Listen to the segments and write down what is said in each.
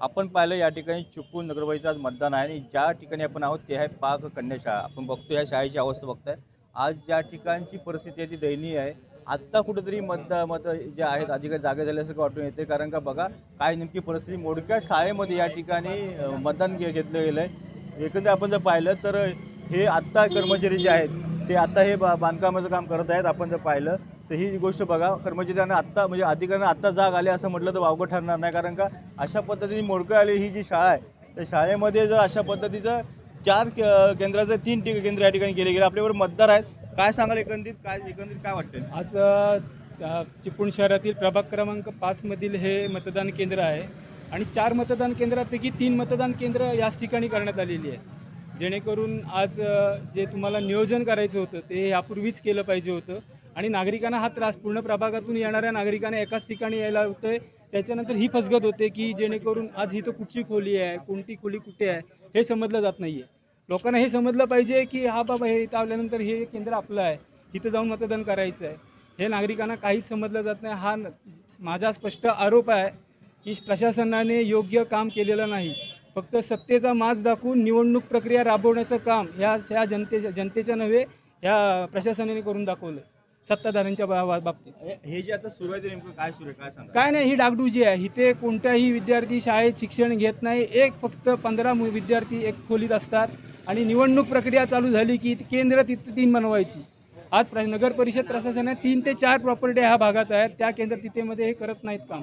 आपण पाहिलं या ठिकाणी चुकून नगरपालिकेचं आज मतदान आहे आणि ज्या ठिकाणी आपण आहोत ते आहे पाक कन्या शाळा आपण बघतो या शाळेची अवस्था बघताय. आज ज्या ठिकाणची परिस्थिती आहे ती दयनीय आहे. आत्ता कुठेतरी मत मत जे आहेत अधिकारी जागे झाल्यासारखं वाटून येते कारण का बघा काय नेमकी परिस्थिती? मोडक्या शाळेमध्ये या ठिकाणी मतदान घे घेतलं गेलं आहे एकंदर आपण जर पाहिलं तर हे आत्ता कर्मचारी जे आहेत ते आता हे बा बांधकामाचं काम करत आहेत. आपण जर पाहिलं तर ही गोष्ट बघा कर्मचाऱ्यांना आत्ता म्हणजे अधिकाऱ्यांना आत्ता जाग आली असं म्हटलं तर वावगं ठरणार नाही. कारण का अशा पद्धतीने मोडकं आली ही जी शाळा आहे त्या शाळेमध्ये जर अशा पद्धतीचं चार केंद्राचं तीन ठिक केंद्र या ठिकाणी केले गेले. आपल्याबरोबर मतदार आहेत. काय सांगाल एकंदरीत? काय एकंदरीत काय वाटतं आज चिपळूण शहरातील प्रभाग क्रमांक पाचमधील हे मतदान केंद्र आहे. आणि चार मतदान केंद्रापैकी तीन मतदान केंद्र याच ठिकाणी करण्यात आलेली आहे जेणेकरून आज जे तुम्हाला नियोजन करायचं होतं ते यापूर्वीच केलं पाहिजे होतं. आणि नागरिकांना हा त्रास पूर्ण प्रभागातून येणाऱ्या नागरिकांना एकाच ठिकाणी यायला होते त्याच्यानंतर ही फसगत होते की जेणेकरून आज इथं कुठची खोली आहे कोणती खोली कुठे आहे हे समजलं जात नाही आहे लोकांना हे समजलं पाहिजे की हा बाबा हे इथं आल्यानंतर हे केंद्र आपलं आहे इथं जाऊन मतदान करायचं आहे हे नागरिकांना काहीच समजलं जात नाही. हा माझा स्पष्ट आरोप आहे की प्रशासनाने योग्य काम केलेलं नाही. फक्त सत्तेचा माज दाखवून निवडणूक प्रक्रिया राबवण्याचं काम ह्या ह्या जनतेच्या जनतेच्या नव्हे ह्या प्रशासनाने करून दाखवलं सत्ताधाऱ्यांच्या बाबतीत. हे- जे आता सुरू आहे नेमकं काय सुरू आहे? काय सांगा? काय नाही ही डागडुजी आहे इथे कोणताही विद्यार्थी शाळेत शिक्षण घेत नाही. एक फक्त पंधरा मु- विद्यार्थी एक खोलीत असतात आणि निवडणूक प्रक्रिया चालू झाली की केंद्र तिथे तीन बनवायची. आज प्र नगर परिषद प्रशासनाने तीन ते चार प्रॉपर्टी ह्या भागात आहेत. त्या केंद्र तिथेमध्ये हे करत नाहीत काम.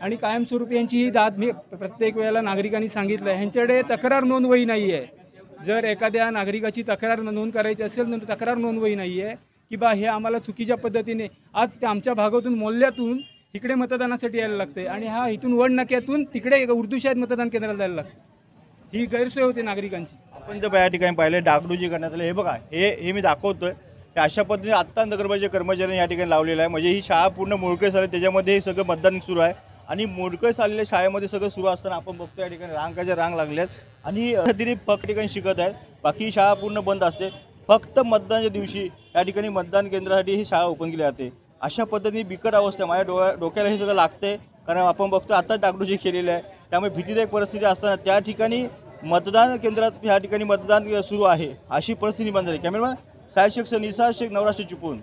आणि कायमस्वरूपी यांची ही दाद मी प्रत्येक वेळेला नागरिकांनी सांगितलं आहे ह्यांच्याकडे तक्रार नोंदवही नाही आहे जर एखाद्या नागरिकाची तक्रार नोंद करायची असेल तर तक्रार नोंदवही नाही आहे की बा हे आम्हाला चुकीच्या पद्धतीने आज ते आमच्या भागातून मोल्ल्यातून इकडे मतदानासाठी यायला लागते आणि हा इथून वड नक्यातून तिकडे उर्दू शाळेत मतदान केंद्राला जायला लागतं ही गैरसोय होते नागरिकांची. आपण जर या ठिकाणी पाहिले डागडुजी करण्यात आले हे बघा हे हे मी दाखवतोय. हे अशा पद्धतीने आत्ता नगरपालिका कर्मचाऱ्यांनी या ठिकाणी लावलेलं आहे म्हणजे ही शाळा पूर्ण मोडकळीस आली त्याच्यामध्ये हे सगळं मतदान सुरू आहे. आणि मोडकळीस आलेल्या शाळेमध्ये सगळं सुरू असताना आपण बघतो या ठिकाणी रांगाच्या रांग लागल्यात. आणि तिने फक्त ठिकाणी शिकत आहेत. बाकी ही शाळा पूर्ण बंद असते. फक्त मतदानाच्या दिवशी या ठिकाणी मतदान केंद्रासाठी ही शाळा ओपन केली जाते. अशा पद्धतीने बिकट अवस्था आहे. माझ्या डोळ्या डोक्याला हे सगळं लागते कारण आपण बघतो आता डागडुजी केलेली आहे. त्यामुळे भीतीदायक परिस्थिती असताना त्या ठिकाणी मतदान केंद्रात ह्या ठिकाणी मतदान सुरू आहे. अशी परिस्थिती निर्माण झाली. कॅमेरामॅन साहेब शेख निसार शेख नवराष्ट्र चिपळूण.